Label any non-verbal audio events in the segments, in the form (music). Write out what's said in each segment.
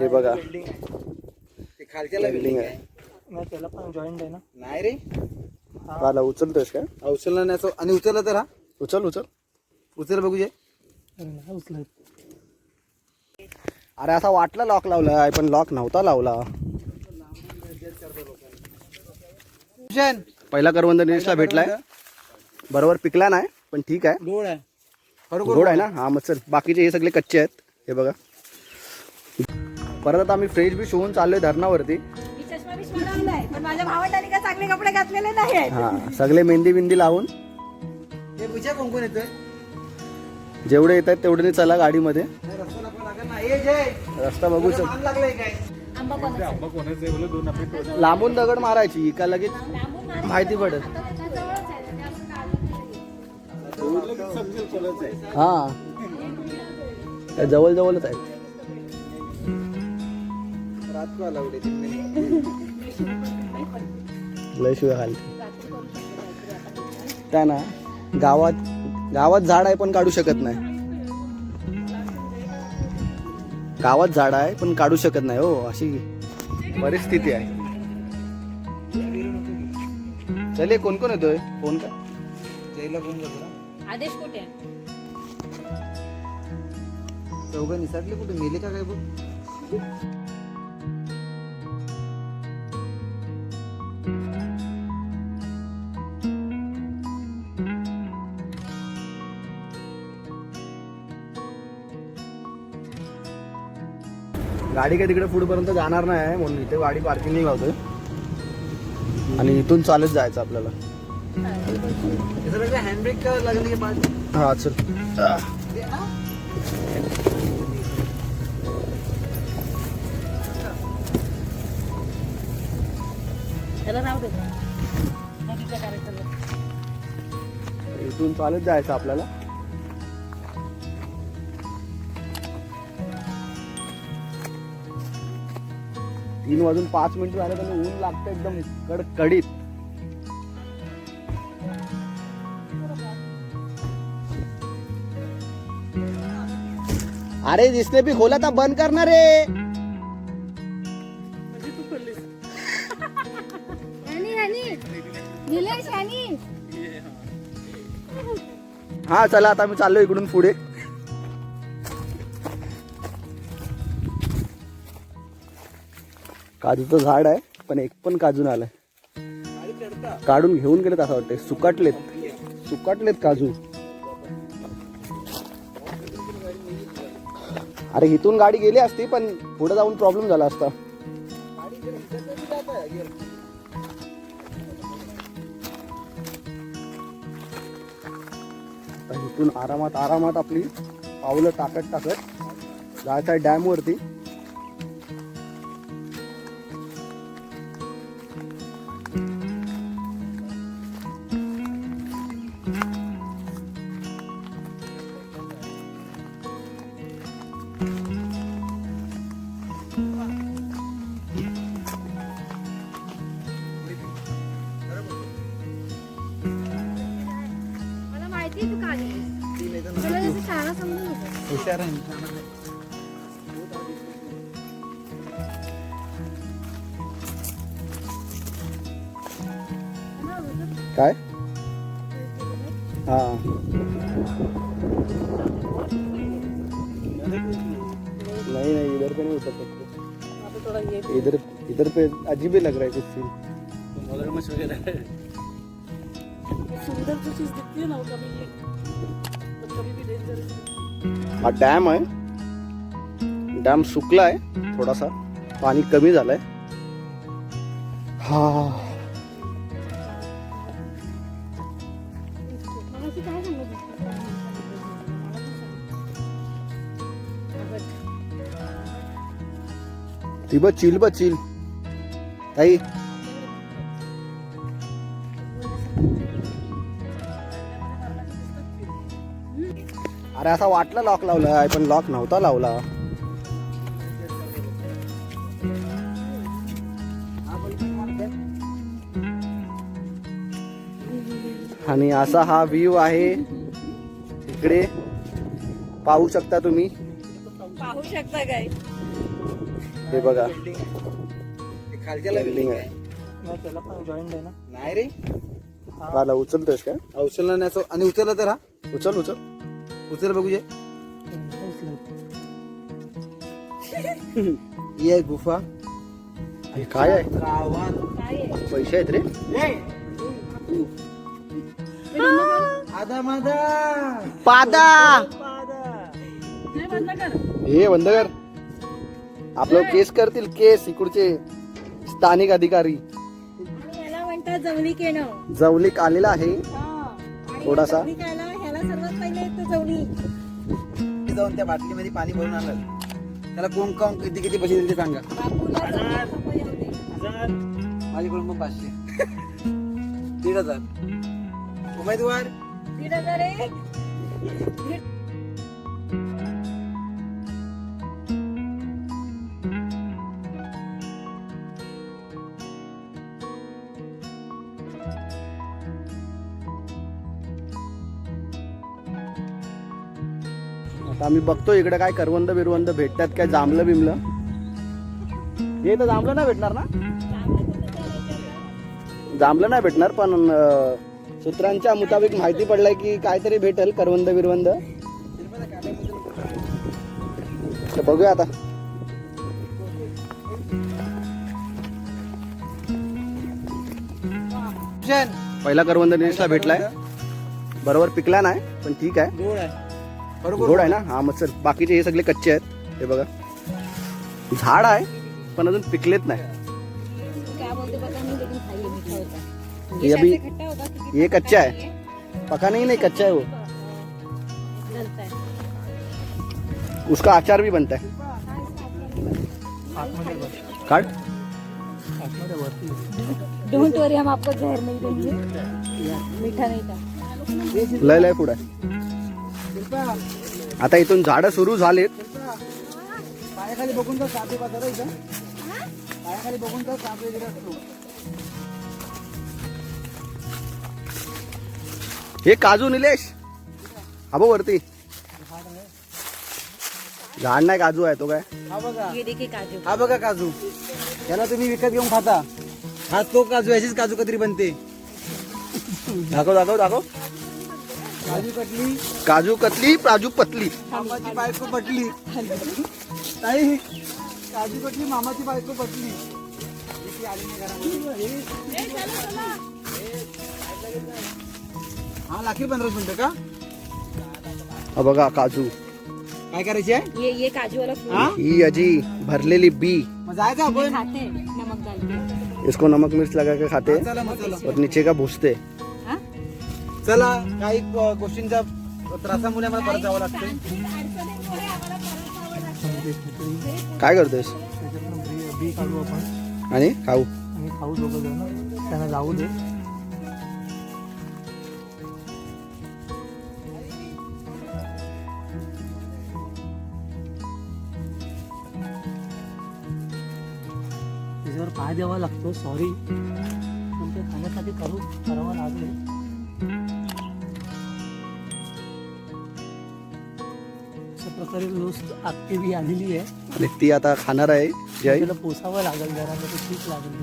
हे बघा. ते खालच्याला बिल्डिंग बिल्डिंग आहे. आहे. नाही त्याला पण जॉईंट आहे ना? नाही रे. आला उचलतोयस का? उचलला नाही असं आणि उचलला तर हा? उचल उचल. उचल बघू जे. अरे नाही उचलत. अरे असा वाटला लॉक लावलाय पण लॉक नव्हता लावला. भूषण पहिला करवंद निलेशला भेटलाय. बरोबर पिकला नाही पण ठीक आहे. गोड आहे. खरोखर गोड आहे ना? हा मग चल बाकीचे हे सगळे कच्चे आहेत. हे बघा. परत आता आम्ही फ्रेश बी शिवून चाललोय धरणावरती. हा सगळे मेहंदी बिंदी लावून. हे भुजा कोण कोण येतोय? जेवढे येत आहेत तेवढे चला गाडीमध्ये. नाही, रस्ता बघू कोणाचा लांबून दगड मारायची का लगेच. माहिती पडत. हा. जवळ जवळच आहे. लय शिवाय घालते त्या ना? गावात गावात झाड आहे पण काढू शकत नाही. गावात झाड आहे पण काढू शकत नाही हो अशी परिस्थिती आहे. चले कोण कोण येतोय? फोन का जयला कोण बसला आदेश कुठे चौघं निसटले कुठे? मेले का काय बघ? गाडी काय तिकडे पुढेपर्यंत जाणार नाही म्हणून इथे गाडी पार्किंग लावतोय. आणि इथून चालत जायचं आपल्याला. हँडब्रेक हा चल. इथून चालत जायचं आपल्याला. तीन वाजून पाच मिनिट झाले तर ऊन लागतं एकदम कडकडीत. अरे दिसले बी खोला तर बंद करणार रे. हा चला आता मी चाललो इकडून पुढे. काजूचं झाड आहे पण एक पण काजू नाही आलाय. काढून घेऊन गेलेत असं वाटतंय. सुकाटलेत. सुकाटलेत काजू. अरे इथून गाडी गेली असती पण पुढे जाऊन प्रॉब्लेम झाला असता. इथून आरामात आरामात आपली पावलं टाकत टाकत जायचं आहे डॅम काय? हा. नहीं नहीं इधर पे नहीं उतर सकते इधर इधर पे अजीब ही लग रहा है कुछ सीन मगरमच्छ वगैरह सुंदर जो चीज़ दिखती है ना वो कभी ये तो कभी भी डेंजर हा डॅम आहे. डॅम सुकला आहे थोडासा. पाणी कमी झालंय. हा. ती ब चिल ब चिल. ताई. अरे असा वाटला लॉक लावलाय पण लॉक नव्हता लावला. आणि असा हा व्ह्यू आहे. इकडे पाहू शकता तुम्ही. पाहू शकता काय हे बघा. खालच्याला बिल्डिंग आहे. आहे. नाही रे. काला उचलतोयस का उचलला नाही असं आणि उचलला तर हा? उचल उचल. उचल बघू जे ही आहे गुफा. हे काय आहे? गावात. काय आहे? पैसे आहेत रे. आधा पादा. हे बंद कर. आपलं केस करतील केस इकडचे स्थानिक अधिकारी. जवळीक येणं. जवलिक आलेला आहे. हा. थोडासा. सर्वात पहिले जवळीक जाऊन त्या बाटलीमध्ये पाणी भरून आणलं. त्याला कोण कोण किती किती पैसे दिले ते सांगा. बापूला दे. माझ्याकडून पण पाचशे. दीड हजार. उमेदवार? दीड हजार एक (laughs) आम्ही बघतो इकडे काय करवंद बिरवंद भेटतात काय जांभलं बिमलं हे तर जांभलं नाही भेटणार ना? जांभलं नाही भेटणार पण सूत्रांच्या मुताबिक माहिती पडलंय की काहीतरी भेटेल करवंद बिरवंद. तर बघूया आता. पहिला करवंद निलेशला भेटलाय. बरोबर पिकला नाही पण ठीक आहे. गोड आहे आहे ना? हा मग चल बाकीचे हे सगळे कच्चे आहेत. हे बघा. झाड आहे पण अजून पिकलेत नाही. क्या बोलते पता नहीं लेकिन खाइए मीठा होता है ये अभी ये कच्चा है पका नहीं नहीं कच्चा है वो. है उसका अचार भी बनता है. काट. डोंट वरी हम आपको जहर नहीं देंगे। मीठा नहीं था। लय लय पुढे आता इथून झाडं सुरू झालेत. पायाखाली बघून तर सापे इथं. पायाखाली बघून तर सापे वगैरे असतो. हे काजू निलेश. हा बघ वरती. झाड नाही काजू आहे तो काय? हा बघा. ये देखिए काजू. हा बघा काजू. याला तुम्ही विकत घेऊन खाता. हा तो काजू याचीच काजू कतरी बनते? दाखव दाखव दाखव. काजू कटली काजू कतली काजू पतली। मामाची बायको पटली। ताई काजू कटली मामाची बायको पटली. इथे आली नाही घरामध्ये. हा लागेल पंधरा मिनिटं का? बघा काजू. काय करायची आहे? ये ये काजू वाला हा? अजी भरलेली बी. आपण? खाते नमक डाल इसको नमक मिर्च लगा के खाते. और नीचे का भूसते. हाँ? चला काही गोष्टींच्या त्रासामुळे मला परत जावं लागतं काय करतोयस? त्याच्यातनं बी बी काढू आपण आणि खाऊ. आणि खाऊ दोघं जण त्यांना जाऊ दे. त्याच्यावर पाय द्यावा लागतो सॉरी पण ते खाण्यासाठी करू करावं लागेल. प्रकारे व्यवस्थित आत्ते बी आलेली आहे. आणि ती आता खाणार आहे. जय. तिला पोसावं लागेल जरा तर ठीक लागेल.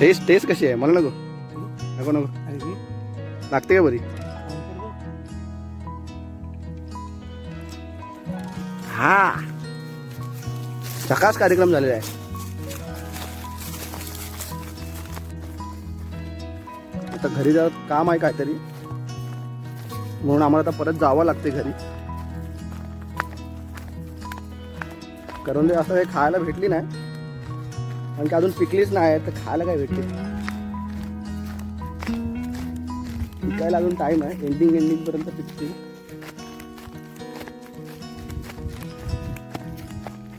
टेस्ट टेस्ट कशी आहे? मला नको. नको नको? लागते का बरी. हा. सकाळच कार्यक्रम झालेला आहे. आता घरी जा काम आहे काहीतरी. म्हणून आम्हाला आता परत जावं लागते घरी. करून असं हे खायला भेटली नाही. कारण की अजून पिकलीच नाही तर खायला काय भेटली? पिकायला अजून टाइम आहे. एंडिंग एंडिंग पर्यंत पिकतील.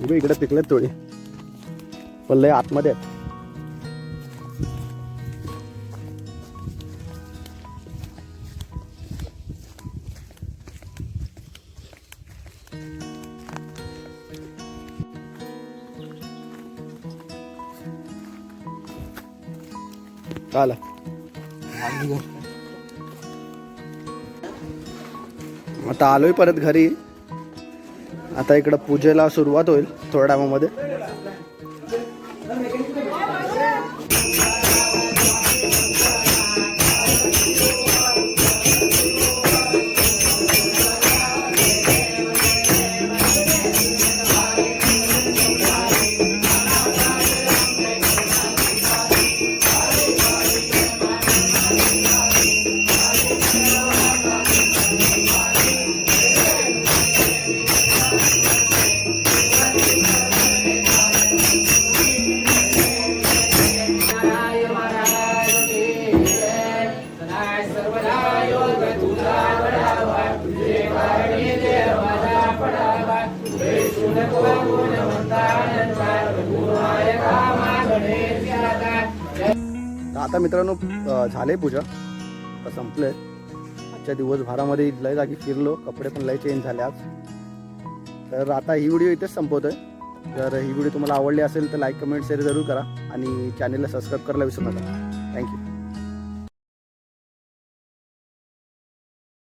उभे इकडे पिकलेत थोडी. पण लय आतमध्ये आहेत. काला. आता आलोय परत घरी. आता इकडं पूजेला सुरुवात होईल थोड्या टायमामध्ये. आता मित्रांनो झाले पूजा. संपलंय. आजच्या दिवसभरामध्ये लय जागी फिरलो. कपडे पण लय चेंज झाले आज. तर आता ही व्हिडिओ इथेच संपवतोय. जर ही व्हिडिओ तुम्हाला आवडली असेल तर लाईक कमेंट शेअर जरूर करा. आणि चॅनलला सबस्क्राईब करायला विसरू नका. थँक्यू